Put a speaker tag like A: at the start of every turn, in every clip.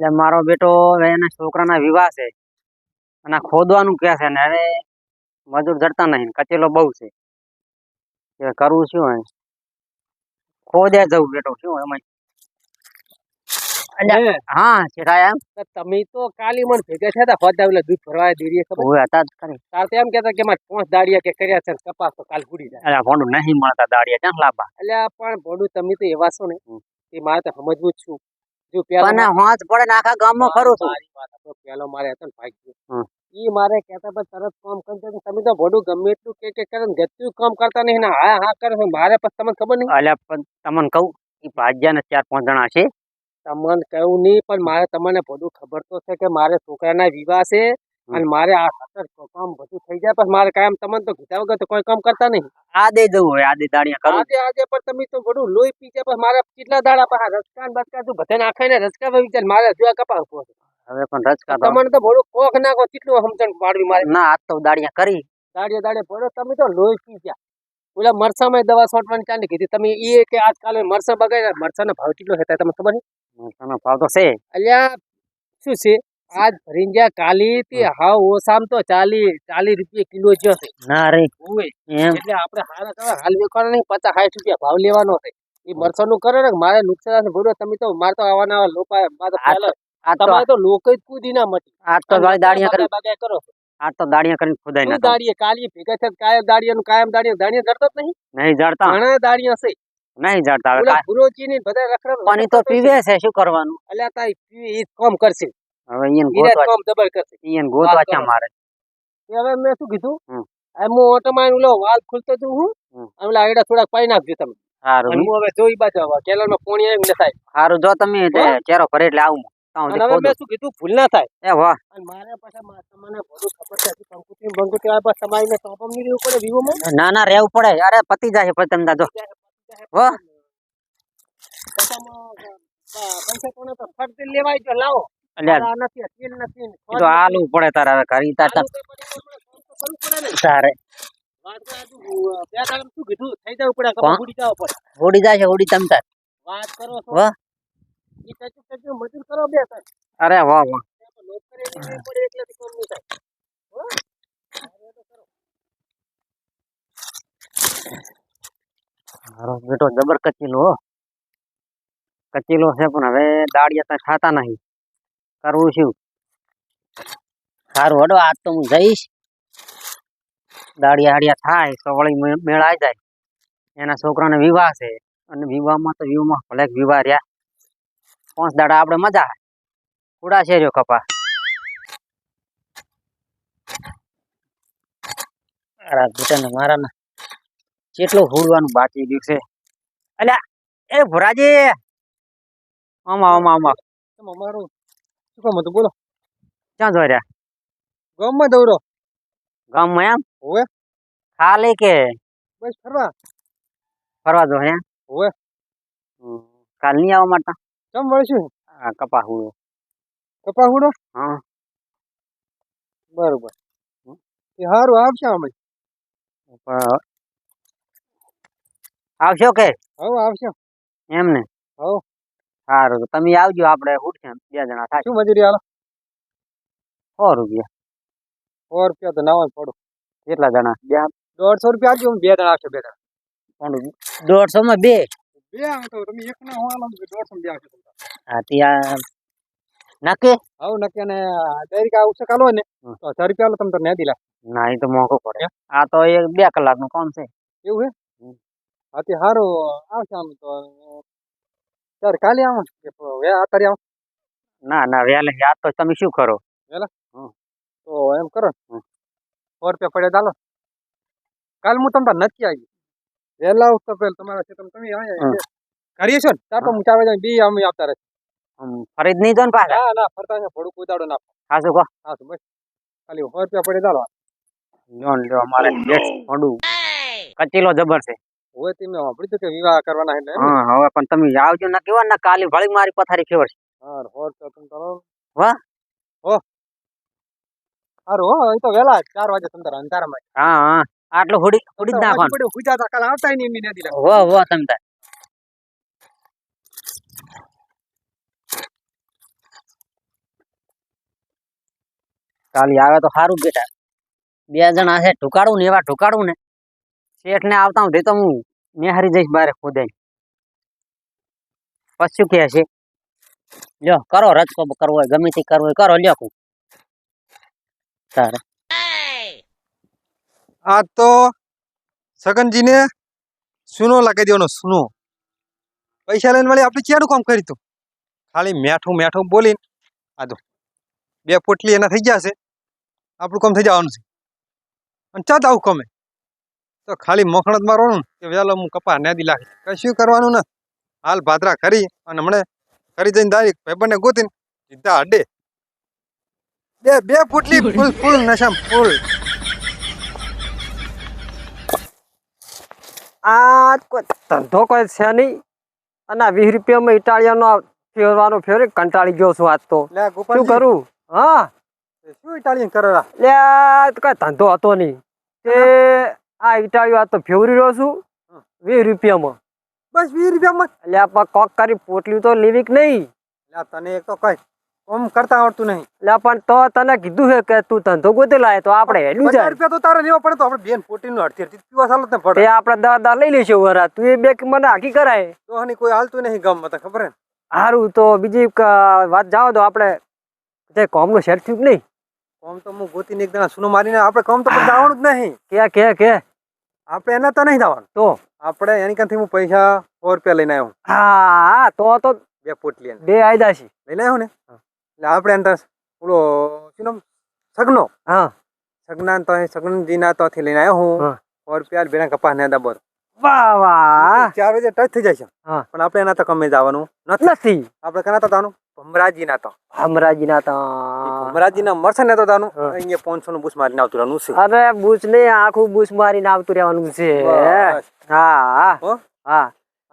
A: એટલે મારો બેટો એના છોકરાના વિવાહ છે. અને ખોદવાનું કે છે ને અરે મજૂર જડતા નહીં કચેલો બહુ છે. એ કરવું શું હોય? ખોદે જવું બેટો શું એમાં
B: હે,
A: એમ.
B: તમે તો કાલી મણ ભેગા થયા હતા ઓલા દૂધ ભરવા દેરીએ ખબર?
A: હું હતા ખરી.
B: તાર તો એમ કહેતા કે મારે પાંચ દાડિયા કે કર્યા છે કપાસ તો કાલ ફૂડી જાય.
A: ભોંડું નહીં મળતા દાડિયા ક્યાં લાંબા?
B: એટલે પણ ભોંડું તમે તો એવા છો ને એ મારે તો સમજવું જ છું. જો પેલો
A: હોંચ પડે ને આખા ગામમાં ફરું છું.
B: મારી વાત સાંભળો. પેલો મારે હતો ને ભાગ્ય. ઈ મારે કહેતા પણ તરત કામ કરતા તમે તો ભોંડું ગમે એટલું કે કે કરે ને કામ કરતા નહીં ને હા હા કરે છે. મારે પછી તમને ખબર નહીં?
A: અલ્યા પણ તમને કહું એ ભાજ્યા ને ચાર પાંચ જણા છે.
B: તમને કહું નહીં પણ મારે તમને બધું ખબર તો છે કે મારે છોકરાના વિવાહ છે. અને મારે આ સતત કામ બધું થઈ જાય પછી મારે કાયમ તમને તો કીધા વગર તો કોઈ કામ કરતા નહીં.
A: આ દે જવું હોય આદે દાડિયા કરું.
B: આજે આજે પણ તમે તો બધું લોહી પી જાય પછી મારે કેટલા દાડા પછી રસકા ને બસકા તું બધા નાખે ને રસકા ભાઈ જાય મારે જો કપા ઊભો
A: હવે પણ રચકા તો
B: તમને તો બધું કોક નાખો કેટલું સમજણ પાડવી મારે.
A: ના આ તો દાડિયા કરી.
B: દાડિયા દાડે પડો તમે તો લોહી પી ગયા. ઓલા મરસામાં દવા છોટવાની ચાલી કીધી. તમે એ કે આજકાલ મરસા બગાડ્યા મરસાનો ભાવ કેટલો છે તમને ખબર નહીં
A: મરસાનો ભાવ તો છે.
B: અલ્યા શું છે? આજ ભરીંજા કાલી તે હાવ ઓસામ તો ચાલી ચાલી રૂપિયા કિલો જ છે.
A: ના રે. એમ.
B: એટલે આપણે હારા કરવા હાલ વેચવાનો નહીં પચાસ સાઠ રૂપિયા ભાવ લેવાનો છે. એ મરસાનું કરે ને મારે નુકસાન ભર્યો તમે તો મારે તો આવા લોકો
A: આ
B: તમારે તો લોકો જ કૂદી ના મટી.
A: આજ તો દાડિયા કરી
B: કરો.
A: આજ તો દાડિયા કરીને ખુદાઈ ના
B: દાડિયા? કાલી ભેગા છે કાયમ દાડિયાનું કાયમ દાડિયા દાડિયા જડતો જ નહીં.
A: નહીં જડતા.
B: ઘણા દાડિયા છે.
A: નહીં જડતા. હવે
B: ઓલા ની બધા રખડ
A: પાણી તો પીવે છે શું કરવાનું?
B: અલ્યા તા એ કામ કરશે.
A: હવે
B: ઈરાજ
A: ગોતવા
B: કામ જબર કરશે.
A: ઈયન ગોતવા
B: વાત
A: મારે?
B: હવે મેં શું કીધું?
A: હમ.
B: એમ ઓટો માં લો વાલ ખુલતો જો હું
A: હમ.
B: અને થોડા પાઈ નાખજો તમે.
A: સારું
B: હું હવે જોઈ બાજુ હવે કેલરમાં પોણી આવી ને થાય.
A: સારું જો તમે ચેરો ભરે એટલે આવું
B: અને હવે મેં શું કીધું? ભૂલ ના થાય.
A: એ વાહ.
B: અને મારે પાછા મા- તમને બધું ખબર છે આ પાછા રહેવું પડે વિવોમાં?
A: ના ના રહેવું પડે. અરે પતી જાય પછી તમને જો વાહ.
B: પૈસા કોને તો ફટ લેવાય લાવો.
A: તો આલું પડે તારા હવે ઘરી તાર. તારે. જાય છે હોડી તમ
B: વાત કરો
A: વાહ.
B: મજૂર કરો બે
A: અરે વાહ વાહ
B: ત્યાં
A: મારો બેટો જબર કચીલો કચીલો છે પણ હવે દાડિયા તો ખાતા નહીં. કરવું છું. સારું હડો, આજ તો હું જઈશ. દાડિયા હાડિયા થાય તો વળી મેળ આવી જાય. એના છોકરાને વિવાહ છે. અને વિવાહમાં તો વિવાહમાં ભલે વિવાહ રહ્યા. પાંચ દાડા આપણે મજા કુડા છે રહ્યો કપા. અરે બેટાને મારા ને કેટલું હુડવાનું બાકી રહ્યું છે. અલ્યા, એ ભુરાજી! આમાં આમાં. આમાં
B: અમારું શું કામ હતું બોલો.
A: ક્યાં જોઈ રહ્યા?
B: ગામમાં દৌડો.
A: ગામમાં એમ?
B: હોવે.
A: ખાલી કે?
B: બસ ફરવા.
A: ફરવા જો હે
B: હોવે.
A: કાલ નહીં આવવા માટે?
B: કેમ
A: વળશું? કપા હુડો
B: કપા હુડો
A: હા.
B: બરોબર. એ સારું આવશે અમે
A: આવશો કે?
B: હવ આવશો.
A: એમ ને?
B: હઉ.
A: સારું તમે આવજો આપણે ઉઠશે બે જણા થાય.
B: શું મજૂરી હાલો?
A: સો રૂપિયા.
B: સો રૂપિયા તો નવા પડો.
A: કેટલા જણા? બે
B: દોઢસો રૂપિયા આપજો બે જણા આવશે બે જણા.
A: પણ દોઢસો માં બે.
B: બે આમ તો તમે એક ના હોવા લાગો દોઢસો બે આવશે
A: હા ત્યાં નક્કી
B: હવે નક્કી અને ડાયરેક્ટ આવશે કાલો ને. તો રૂપિયા તમે તો નહીં દિલા
A: ના એ તો મોંઘો પડે. આ તો એક બે કલાકનું કામ છે.
B: એવું હે. હા તે સારું આવશે આમ તો. ત્યારે કાલે આવો કે વે અત્યારે આવો
A: ના ના વહેલે યાદ તો તમે શું કરો?
B: તો એમ કરો
A: હમ.
B: સો રૂપિયા પડે ચાલો. કાલ હું તમને નથી આવી. વહેલા આવું તો પેલા તમારા છે તમે કરીએ છો ને? ત્યાં પણ હું ચાવે બી અમે આવતા રહે.
A: આમ ફરી જ નહીં જો ને પાછા?
B: ના ના ફરતા છે થોડુંક ઉદાડો ના
A: હા શું કહો?
B: હા બસ. ખાલી સો રૂપિયા પડે ચાલો.
A: લ્યો લો અમારે ભડું. કચીલો જબર છે.
B: હવે તમે સાંભળ્યું હતું કે વિવાહ કરવાના એટલે
A: હા હવે પણ તમે આવજો ના કેવા ના કાલે ભળી મારી પથારી ફેવર છે
B: હા સો રૂપિયા તમે કરો.
A: વાહ.
B: હો. સારું હો એ તો વેલા ચાર વાગે તમે અંધારામાં.
A: હા હા આટલું હુડી હુડી જ નાખવાનું.
B: પૂજા તા કાલ આવતા નહીં એમની નથી
A: હો હો તમે તાર કાલી આવે તો સારું બેટા. બે જણા છે ઢુકાડું ને એવા ઢુકાડું ને. શેઠ ને આવતા હું તો હું નિહારી જઈશ બારે ખુદે પછી કે છે? લ્યો, કરો રચકો કરવો હોય, ગમે તે કરવો હોય, કરો, લ્યો કું તારે.
C: આ તો સગનજીને સુનો લાગી દેવાનો, સુનો. પૈસા લઈને વળી આપણે ક્યાંનું કામ કરી તું ખાલી મેઠું મેઠું બોલીને, આ બે પોટલી એના થઈ છે. આપણું કામ થઈ જવાનું છે. અને ચાત આવું કમે? તો ખાલી મખણ જ મારવાનું કે વહેલો હું કપા નેદી લાખી. કશું કરવાનું ને? હાલ ભાદરા કરી અને હમણે કરી જઈને ડાયરેક્ટ ભાઈબંધને ગોતીને સીધા અડે. બે બે ફૂટલી ફૂલ ફૂલ નશામ ફૂલ.
D: આ કોઈ ધંધો કોઈ છે નહીં. અને આ વીસ રૂપિયામાં ઇટાલિયાનો ફેરવાનો ફેર કંટાળી ગયો છું આજ તો. શું કરું? હા.
C: શું ઇટાલિયન કરેલા?
D: લે કઈ ધંધો હતો નહીં. તે આ ઈટાળી વાત તો ફેવરી રહ્યો છું. વીસ રૂપિયામાં.
C: બસ વીસ રૂપિયામાં.
D: એટલે આ કોક કરી પોટલી તો લેવી કે નહીં?
C: તને એક તો કઈ કોમ કરતા આવડતું નહીં.
D: એટલે પણ તો તને કીધું છે કે તું ધંધો ગોતે લાય તો આપણે હેડું જાય.
C: રૂપિયા તો તારે લેવા પડે તો આપણે બેન પોટી નું અડધી અડધી પીવા ચાલો ને પડે
D: આપણે દવા દવા લઈ લઈશું વરા તું એ બે મને આખી કરાય.
C: તો હની કોઈ હાલતું નહીં ગામમાં ખબર હે ને?
D: સારું તો બીજી વાત જાઓ તો આપણે તે કોમનું શેર થયું કે નહીં?
C: કોમ તો હું ગોતીને એક દાણા સુનો મારીને આપણે કોમ તો જવાનું જ નહીં.
D: કે કે કે.
C: આપણે એના તો નહીં જવાનું.
D: તો
C: આપણે એની કાંથી હું પૈસા સો રૂપિયા લઈને આવ્યો.
D: હા તો તો
C: બે પોટલી.
D: બે આયદા છે
C: લઈને આવ્યો ને? એટલે આપણે એને ઓલો શું નામ? સગનો.
D: હા.
C: સગના તો સગનજીના તોથી લઈને આવ્યો હું. સો રૂપિયા બેના કપા ને દબર
D: વાહ વાહ.
C: ચાર વાગે ટચ થઈ જાય છે. પણ આપણે એના તો કમે જવાનું નથી. આપણે કના તો તાનું? ભમરાજીના તો.
D: હમરાજીના તો.
C: ભમરાજીના મરસે ને તો તાનું અહીંયા પાંચસો નું બૂસ મારીને આવતું રહેવાનું છે.
D: અરે બૂસ ને આખું બૂસ મારીને આવતું રહેવાનું છે. હા
C: હા.
D: હા?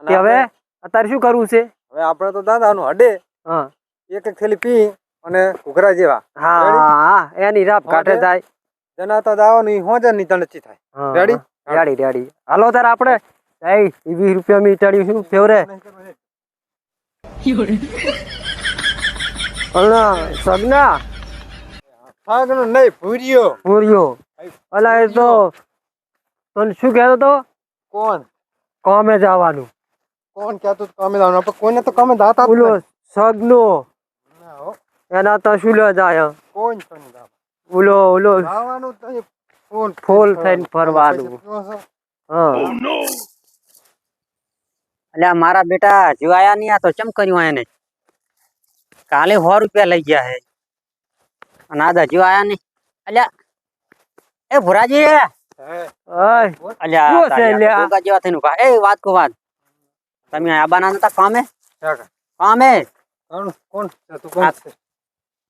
D: હવે અત્યારે શું કરવું છે?
C: હવે આપણે તો દાદાનું હડે.
D: હા.
C: એક એક થેલી પી અને ઘૂઘરા જેવા.
D: હા એની રાપ કાઢે જાય.
C: જના તો દાવાનું હોજે ની તણચી થાય. રેડી?
D: હા. રેડી રેડી હાલો તાર આપણે એ વીસ રૂપિયા મી ચડ્યું શું? ફેવરે અલ્લા સગના.
C: ફાગનો નહીં ભૂર્યો.
D: ભૂર્યો. અલા એ તો તને શું કહેતો તો
C: કોણ?
D: કોમે જવાનું.
C: કોણ કહેતો કોમે કામે દાવાનું આપણે કોઈને તો કામે દાતા બોલો
D: સગનો. એના તો શું લે જાય?
C: કોણ તો બોલો
D: ઓલો
C: દાવાનું તો અહીં ફૂલ
D: થઈને ફરવાનું. હા.
A: એટલે મારા બેટા જીવાયા નહીં આ તો ચમ કર્યું એને? કાલે સો રૂપિયા લઈ ગયા હે. અને આ આયા નહીં. અલ્યા. એ ભુરાજી. અલ્યા જેવા થઈને ઊભા. એ વાત કો વાત. તમે આબાના નતા કામે? કામે
C: કોણ કોણ તું કોણ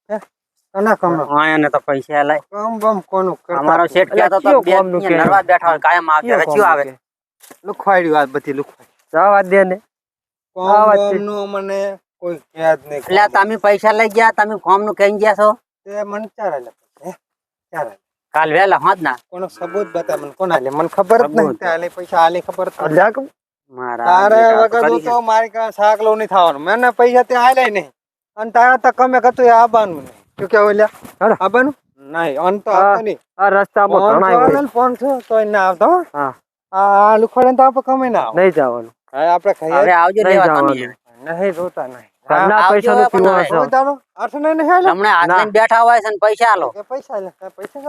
C: હે?
A: પૈસા લાય.
C: કામ બમ કોનું
A: અમારો શેઠ કહેતો તો બે
D: કામનું
A: અહીંયા
D: કે?
A: નરવા બેઠા હોય કાયમ આવે રચ્યું આવે?
D: કોમ
C: લુખવાડ્યું બધી લુખવાડી
D: જવા દે ને.
C: કોમ
D: વાત
C: મને કોઈ કહે નહીં.
A: એટલે તમે પૈસા લઈ ગયા તમે ફોર્મનું કઈ ગયા છો?
C: તે મને ચાર આલે હે? ચાર આલે.
A: કાલ વહેલા હોત ના.
C: કોનો સબૂત બતા મને કોણ આલે? મને ખબર જ નહીં. તે આલે પૈસા આલે ખબર જ
D: અલ્યા
A: મારા
C: તારે
A: તો
C: વગર તો મારી શાક નહીં થવાનું. મને પૈસા તે આલે નહીં. અને તારા તો કમે કતું આવવાનું નહીં. શું કેવું લ્યા?
D: હાલો.
C: નહીં અન તો
D: હા.
C: આવતો નહીં.
D: આ રસ્તામાં ઘણા
C: ફોન છે તો ના આવતો હા. આ લુખવાડે તો આપણે કમે ના આવે.
D: નહીં જવાનું.
C: આપણે
A: હવે આવજો.
D: નહીં
C: રોતા નહીં.
D: ઘરના?
A: હમણાં હાથ બેઠા હોય છે ને પૈસા આલો.
C: પૈસા લે પૈસા?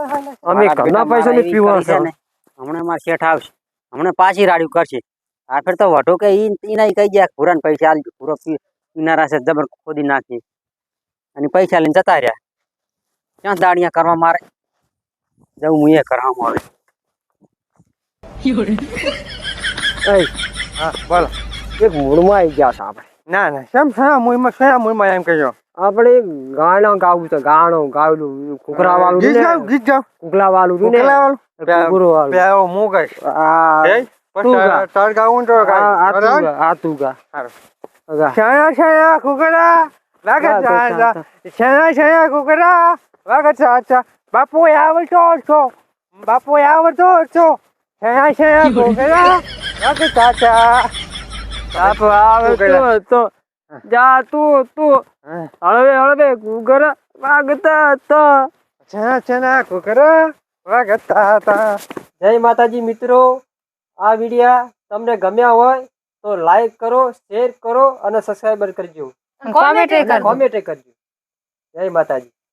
D: અમે ઘરના છો.
A: હમણાં મારા શેઠ આવશે. હમણાં પાછી રાડ્યું કરશે. આ ફેર તો વઢો કે ઈ ઈ નહીં કહી ગયા પૂરાને પૈસા આલજો પૂરો પી- પીનારા છે જબર ખોદી નાખી અને પૈસા લઈને જતા રહ્યા. ક્યાં દાડિયા કરવા મારે? જવું હું એ કરવામાં આવે
C: હા બોલો.
D: એક મૂળમાં આવી ગયા છે આપણે.
C: ના ના શેમ શેમ મુઈમાં શેમ મુઈમાં એમ કહેજો?
D: આપણે ગાણો ગાવું છે ગાણો ગાવલું કુકરા વાળું
C: ગીત ગાવ ગીત ગાવ.
D: કુકલા વાળું
C: કુકલા વાળું
D: કુકરો વાળું
C: પ્યાવો હું? કઈ
D: આ
C: તાર ગાવું તો
D: આ તું આ તું ગા.
C: છાયા છાયા કુકડા વાગે ચાચા. છાયા છાયા કુકડા વાગે ચાચા બાપુ આવતો છો? બાપુ આવતો છો? છાયા છાયા કુકડા વાગે ચાચા
D: બાપ આવે તો તો જા તું તું. હળવે હળવે કુકર વાગતા હતા.
C: છેના છેના કુકરા વાગતા હતા.
D: જય માતાજી મિત્રો આ વિડિયા તમને ગમ્યા હોય તો લાઈક કરો શેર કરો અને સબસ્ક્રાઈબર
E: કરજો.
D: કોમેન્ટ કરજો. જય માતાજી.